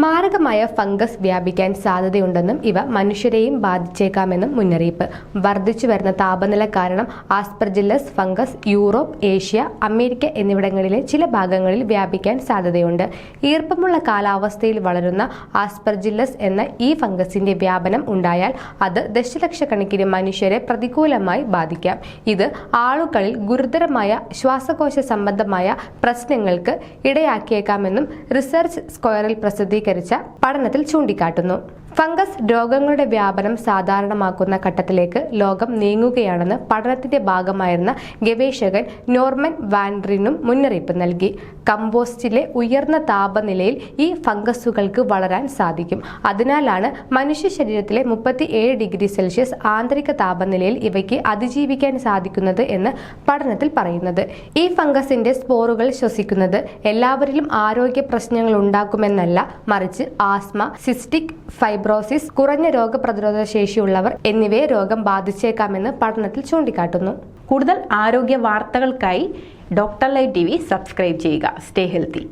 മാരകമായ ഫംഗസ് വ്യാപിക്കാൻ സാധ്യതയുണ്ടെന്നും ഇവ മനുഷ്യരെയും ബാധിച്ചേക്കാമെന്നും മുന്നറിയിപ്പ്. വർദ്ധിച്ചു വരുന്ന താപനില കാരണം Aspergillus fungus Europe Asia America എന്നിവിടങ്ങളിലെ ചില ഭാഗങ്ങളിൽ വ്യാപിക്കാൻ സാധ്യതയുണ്ട്. ഈർപ്പമുള്ള കാലാവസ്ഥയിൽ വളരുന്ന ആസ്പെർജില്ലസ് എന്ന ഈ ഫംഗസിന്റെ വ്യാപനം ഉണ്ടായാൽ അത് ദശലക്ഷക്കണക്കിന് മനുഷ്യരെ പ്രതികൂലമായി ബാധിക്കാം. ഇത് ആളുകളിൽ ഗുരുതരമായ ശ്വാസകോശ സംബന്ധമായ പ്രശ്നങ്ങൾക്ക് ഇടയാക്കിയേക്കാമെന്നും റിസർച്ച് സ്ക്വയറിൽ പ്രസിദ്ധീകരിച്ച പഠനത്തിൽ ചൂണ്ടിക്കാട്ടുന്നു ഫംഗസ് രോഗങ്ങളുടെ വ്യാപനം സാധാരണമാക്കുന്ന ഘട്ടത്തിലേക്ക് ലോകം നീങ്ങുകയാണെന്ന് പഠനത്തിന്റെ ഭാഗമായിരുന്ന ഗവേഷകൻ നോർമൻ വാൻഡ്രിനും മുന്നറിയിപ്പ് നൽകി. കമ്പോസ്റ്റിലെ ഉയർന്ന താപനിലയിൽ ഈ ഫംഗസുകൾക്ക് വളരാൻ സാധിക്കും. അതിനാലാണ് മനുഷ്യ ശരീരത്തിലെ ഡിഗ്രി സെൽഷ്യസ് ആന്തരിക താപനിലയിൽ ഇവയ്ക്ക് അതിജീവിക്കാൻ സാധിക്കുന്നത് എന്ന് പഠനത്തിൽ പറയുന്നത്. ഈ ഫംഗസിന്റെ സ്പോറുകൾ ശ്വസിക്കുന്നത് എല്ലാവരിലും ആരോഗ്യ പ്രശ്നങ്ങൾ ഉണ്ടാക്കുമെന്നല്ല മറിച്ച് ആസ്മ സിസ്റ്റിക് ഫൈബ്രോസിസ് കുറഞ്ഞ രോഗപ്രതിരോധ ശേഷിയുള്ളവർ എന്നിവയെ രോഗം ബാധിച്ചേക്കാമെന്ന് പഠനത്തിൽ ചൂണ്ടിക്കാട്ടുന്നു. കൂടുതൽ ആരോഗ്യ വാർത്തകൾക്കായി ഡോക്ടർ ലൈവ് ടി സബ്സ്ക്രൈബ് ചെയ്യുക. Stay healthy.